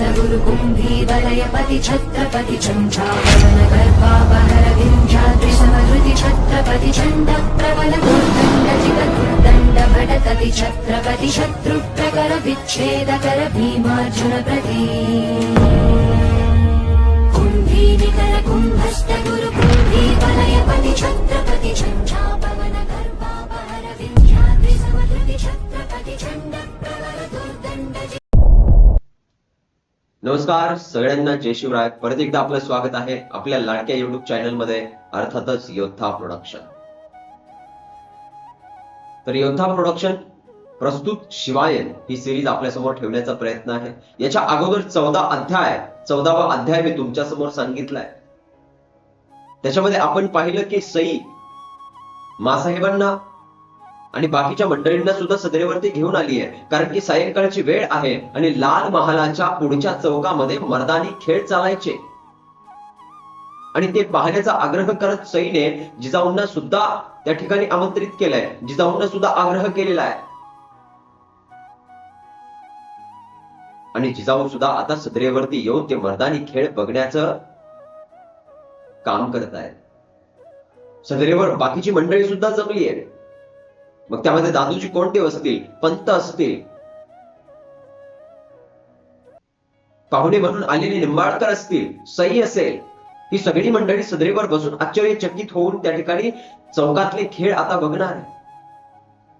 गुरुकुम्भी वलयपति छत्रपति चञ्चापवन गर्भापहर विन्ध्याद्रि समहृति छत्रपति चण्ड प्रबल दुर्दण्ड जिगदुर्दण्ड भटकति छत्रपति शत्रुप्रकर विच्छेदकर भीमार्जुन प्रती नमस्कार सगळ्यांना जय शिवराय. परत एकदा आपलं स्वागत आहे आपल्या लाडक्या युट्यूब चॅनलमध्ये अर्थातच योद्धा प्रोडक्शन तर योद्धा प्रोडक्शन प्रस्तुत शिवायन ही सिरीज आपल्यासमोर ठेवण्याचा प्रयत्न आहे. याच्या अगोदर चौदा अध्याय चौदावा अध्याय मी तुमच्यासमोर सांगितलाय. त्याच्यामध्ये आपण पाहिलं की सई मासाहेबांना आणि बाकीच्या मंडळींना सुद्धा सदरेवरती घेऊन आली आहे. कारण की सायंकाळची वेळ आहे आणि लाल महालाच्या पुढच्या चौकामध्ये मर्दानी खेळ चालायचे. आणि ते पाहण्याचा आग्रह करत सईने जिजाऊंना सुद्धा त्या ठिकाणी आमंत्रित केलंय. जिजाऊंना सुद्धा आग्रह केलेला आहे. आणि जिजाऊ सुद्धा आता सदरेवरती येऊन ते मर्दानी खेळ बघण्याचं काम करत आहेत. सदरेवर बाकीची मंडळी सुद्धा जमली आहे मग त्यामध्ये दादूजी कोणते असतील? पंत असतील. पाहुणे म्हणून आलेले निंबाळकर असतील सई असेल ही सगळी मंडळी सदरेवर बसून आश्चर्यचकित होऊन त्या ठिकाणी चौकातले खेळ आता बघणार आहे.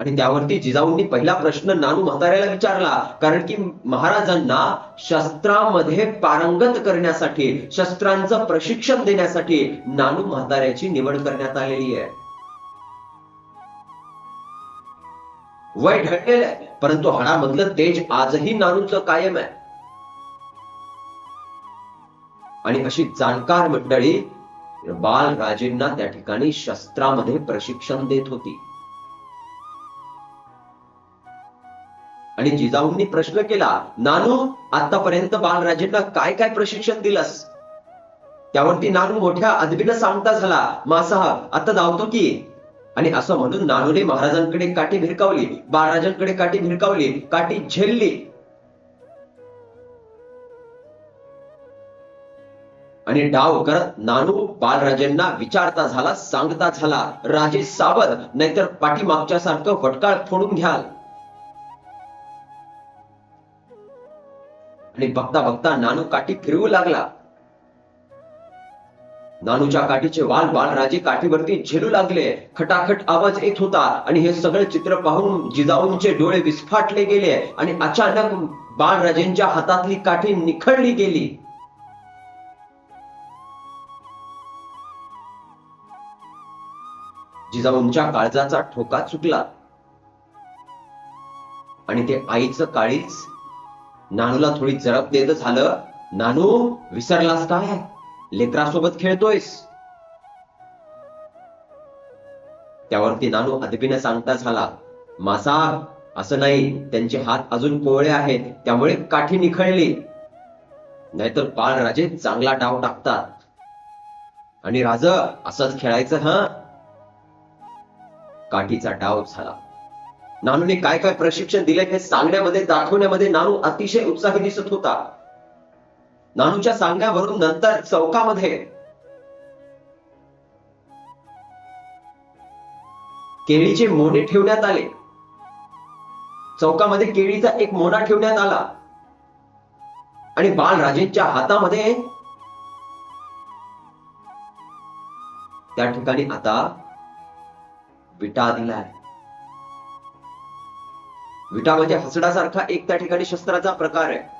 आणि त्यावरती जिजाऊंनी पहिला प्रश्न नानू म्हाताऱ्याला विचारला कारण की महाराजांना शस्त्रामध्ये पारंगत करण्यासाठी शस्त्रांचं प्रशिक्षण देण्यासाठी नानू म्हाताऱ्याची निवड करण्यात आलेली आहे. वय ढळलेलं आहे. परंतु हाडामधलं तेज आजही नानूचं कायम आहे. आणि अशी जाणकार मंडळी बालराजेंना त्या ठिकाणी शस्त्रामध्ये प्रशिक्षण देत होती. आणि जिजाऊंनी प्रश्न केला नानू आतापर्यंत बालराजेंना काय काय प्रशिक्षण दिलंस? त्यावरती नानू मोठ्या अदबीनं सांगता झाला मासाहेब आता धावतो की. आणि असं म्हणून नानूने महाराजांकडे काठी भिरकावली बाळराजांकडे काठी भिरकावली काठी झेलली. आणि डाव करत नानू बालराजेंना विचारता झाला सांगता झाला राजे सावध नाहीतर पाठीमागच्या सारखं फटकाळ फोडून घ्याल. आणि बघता बघता नानू काठी फिरवू लागला. नानूच्या काठीचे वाल बालराजे काठीवरती झेलू लागले. खटाखट आवाज येत होता आणि हे सगळे चित्र पाहून जिजाऊंचे डोळे विस्फाटले गेले आणि अचानक बालराजेंच्या हातातली काठी निखळली गेली. जिजाऊंच्या काळजाचा ठोका चुकला. आणि ते आईचं काळीच नानूला थोडी जरब देत झालं. नानू विसरलास काय? लेकरासोबत खेळतोयस. त्यावरती नानू अदबीने सांगता झाला मासा असं नाही त्यांचे हात अजून कोवळे आहेत त्यामुळे काठी निखळली. नाहीतर बाळराजे चांगला डाव टाकतात. आणि राज असंच खेळायचं हा? काठीचा डाव झाला. नानूने काय काय प्रशिक्षण दिले हे सांगण्यामध्ये दाखवण्यामध्ये नानू अतिशय उत्साही दिसत होता. नानूच्या सांगण्यावरून नंतर चौकामध्ये केळीचे मोने ठेवण्यात आले. चौकामध्ये केळीचा एक मोना ठेवण्यात आला. आणि बालराजेंच्या हातामध्ये त्या ठिकाणी आता विटा दिलाय. विटा म्हणजे हसडासारखा एक त्या ठिकाणी शस्त्राचा प्रकार आहे.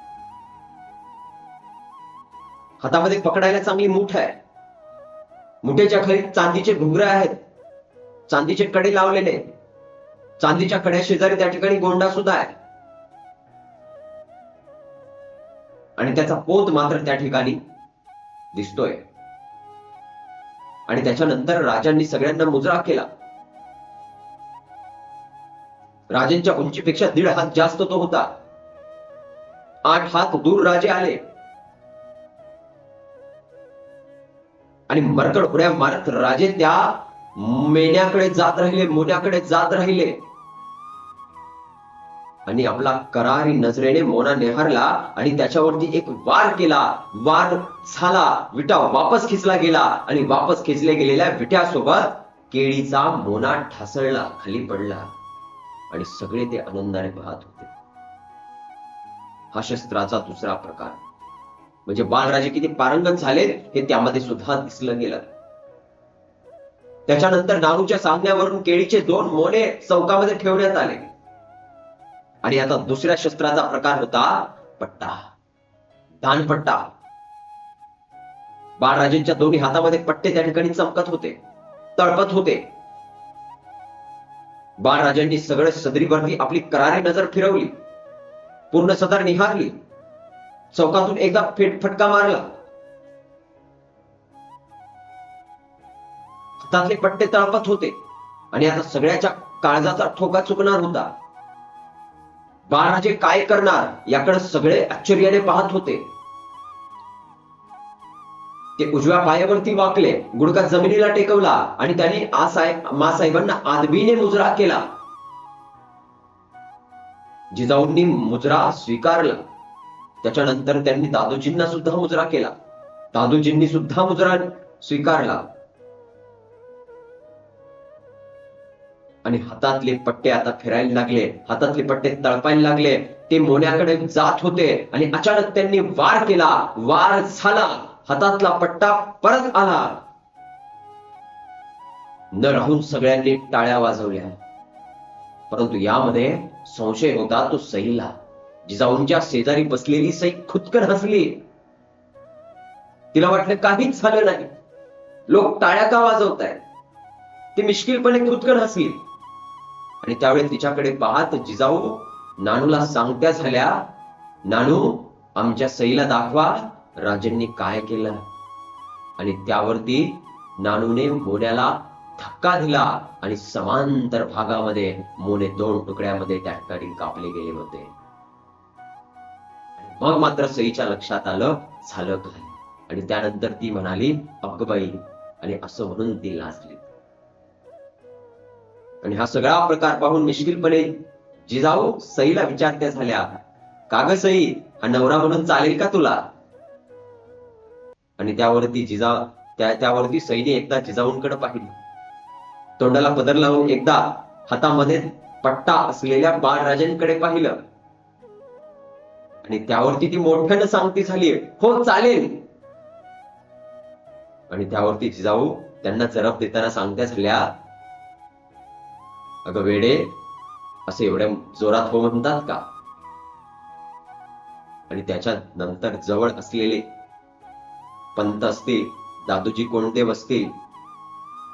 हातामध्ये पकडायला चांगली मुठ आहे. मुठेच्या खरीत चांदीचे घुंगरे आहेत. चांदीचे कडे लावलेले चांदीच्या कड्या शेजारी त्या ठिकाणी गोंडा सुद्धा आहे. आणि त्याचा पोत मात्र त्या ठिकाणी दिसतोय. आणि त्याच्यानंतर राजांनी सगळ्यांना मुजरा केला. राजांच्या उंचीपेक्षा दीड हात जास्त तो होता. आठ हात दूर राजे आले. आणि मरकड उड्या मारत राजे त्या मेण्याकडे जात राहिले मोन्याकडे जात राहिले. आणि आपला करारी नजरेने मोना निहारला आणि त्याच्यावरती एक वार केला. वार झाला विटा वापस खेचला गेला आणि वापस खेचले गेलेल्या विट्यासोबत केळीचा मोना ठासळला खाली पडला. आणि सगळे ते आनंदाने पाहत होते. हा शस्त्राचा दुसरा प्रकार. म्हणजे बाळराजे किती पारंगत झाले हे त्यामध्ये सुद्धा दिसलं गेलं. त्याच्यानंतर नारूच्या सामन्यावरून केळीचे दोन मोने चौकामध्ये ठेवण्यात आले. आणि आता दुसऱ्या शस्त्राचा प्रकार होता पट्टा. दानपट्टा. बाळराजेंच्या दोन्ही हातामध्ये पट्टे त्या ठिकाणी चमकत होते तळपत होते. बाळराजांनी सगळं सदरीवरती आपली करारी नजर फिरवली. पूर्ण सदर निहारली. चौकातून एकदा फेट फटका मारला. हातातले पट्टे तळपत होते. आणि आता सगळ्याच्या काळजाचा ठोका चुकणार होता. बाळराजे काय करणार याकडे सगळे आश्चर्याने पाहत होते. ते उजव्या पायावरती वाकले गुडका जमिनीला टेकवला आणि त्यांनी आसाहेब मासाहेबांना आदबीने मुजरा केला. जिजाऊंनी मुजरा स्वीकारला. त्याच्यानंतर त्यांनी दादोजींना सुद्धा मुजरा केला. दादोजींनी सुद्धा मुजरा स्वीकारला. आणि हातातले पट्टे आता फिरायला लागले. हातातले पट्टे तळपायला लागले. ते मोन्याकडे जात होते आणि अचानक त्यांनी वार केला. वार झाला. हातातला पट्टा परत आला. न राहून सगळ्यांनी टाळ्या वाजवल्या. परंतु यामध्ये संशय होता तो सईला जिजाऊंच्या शेजारी बसलेली सई खुदकन हसली. तिला वाटलं काहीच झालं नाही. लोक टाळ्या का वाजवत आहेत ती मिश्किलपणे खुदकन हसली. आणि त्यावेळी तिच्याकडे पाहत जिजाऊ नानूला सांगत्या झाल्या नानू आमच्या सईला दाखवा राजांनी काय केलं. आणि त्यावरती नानूने मोन्याला धक्का दिला आणि समांतर भागामध्ये मोने दोन तुकड्यामध्ये त्या ठिकाणी कापले गेले होते. मग मात्र सईच्या लक्षात आलं झालं काय? आणि त्यानंतर ती म्हणाली अगबाई. आणि असं म्हणून ती लाजली. आणि हा सगळा प्रकार पाहून मिश्किलपणे जिजाऊ सईला विचारत्या झाल्या काग सई हा नवरा म्हणून चालेल का तुला? आणि त्यावरती जिजा त्या त्यावरती सईने एकदा जिजाऊंकडे पाहिली. तोंडाला पदर लावून एकदा हातामध्ये पट्टा असलेल्या बाळराजांकडे पाहिलं. आणि त्यावरती ती मोठ्यानं सांगती झाली हो चालेल. आणि त्यावरती जिजाऊ त्यांना जरब देताना सांगत्या झाल्या अगं वेडे असे एवढ्या जोरात हो म्हणतात का? आणि त्याच्या नंतर जवळ असलेले पंत असतील दादूजी कोणते बसतील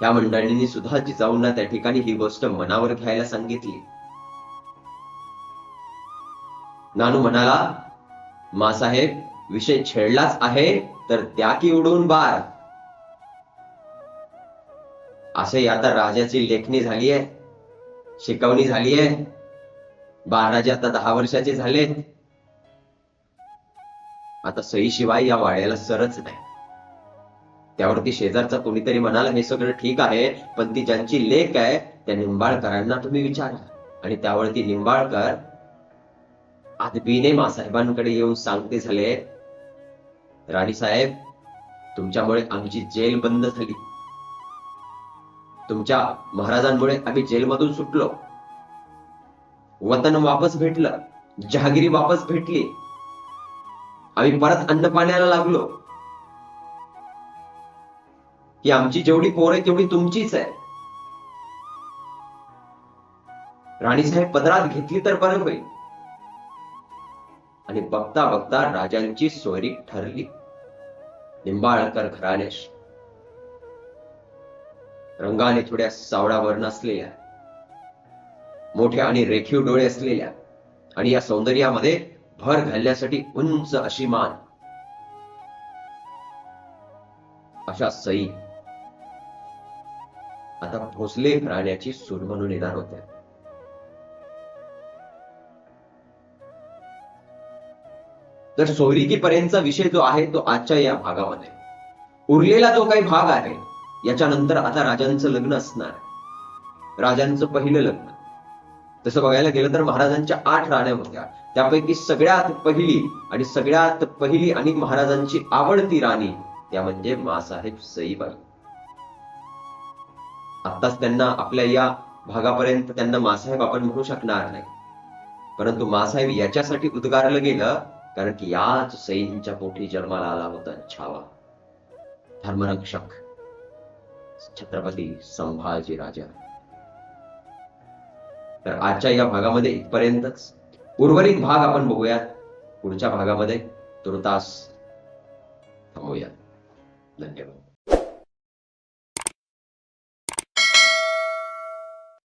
त्या मंडळींनी सुद्धा जिजाऊंना त्या ठिकाणी ही गोष्ट मनावर घ्यायला सांगितली. नानू म्हणाला मासाहेब विषय छेडलाच आहे तर त्या की उडून बार असे आता राजाची लेखणी झाली आहे शिकवणी झाली आहे. बाराजे आता दहा वर्षाचे झाले. आता सई शिवाय या वाड्याला सरच नाही. त्यावरती शेजारचा कोणीतरी म्हणाला हे सगळं ठीक आहे पण ती ज्यांची लेख आहे त्या निंबाळकरांना तुम्ही विचारा. आणि त्यावरती निंबाळकर आदबीने मासाहेबांकडे येऊन सांगते झाले. राणी साहेब तुमच्यामुळे आमची जेल बंद झाली. तुमच्या महाराजांमुळे आम्ही जेलमधून सुटलो. वतन वापस भेटलं जहागिरी वापस भेटली. आम्ही परत अन्न पाण्याला लागलो. ही आमची जेवढी पोर आहे तेवढी तुमचीच आहे. राणीसाहेब पदरात घेतली तर बरं होईल. आणि बघता बघता राजांची सोयरी ठरली. निंबाळकर घराण्याशी रंगाने थोड्या सावळावर नसलेल्या मोठ्या आणि रेखीव डोळे असलेल्या आणि या सौंदर्यामध्ये भर घालण्यासाठी उंच अशी मान. अशा सई आता भोसले घराण्याची सूर म्हणून येणार होत्या. तर सोयरिकीपर्यंतचा विषय जो आहे तो आजच्या या भागामध्ये. उरलेला जो काही भाग आहे याच्यानंतर आता राजांचं लग्न असणार. राजांचं पहिलं लग्न. तसं बघायला गेलं तर महाराजांच्या आठ राण्या होत्या. त्यापैकी सगळ्यात पहिली आणि सगळ्यात पहिली आणि महाराजांची आवडती राणी त्या म्हणजे मासाहेब सईबाई. आत्ताच त्यांना आपल्या या भागापर्यंत त्यांना मासाहेब आपण म्हणू शकणार नाही. परंतु मासाहेब याच्यासाठी उद्गारलं गेलं कारण की याच सैनच्या पोटी जन्माला आला होता छावा धर्मरक्षक छत्रपती संभाजी राजा. तर आजच्या या भागामध्ये इथपर्यंतच. उर्वरित भाग आपण बघूयात. पुढच्या भागामध्ये तुर्तास थांबूया धन्यवाद.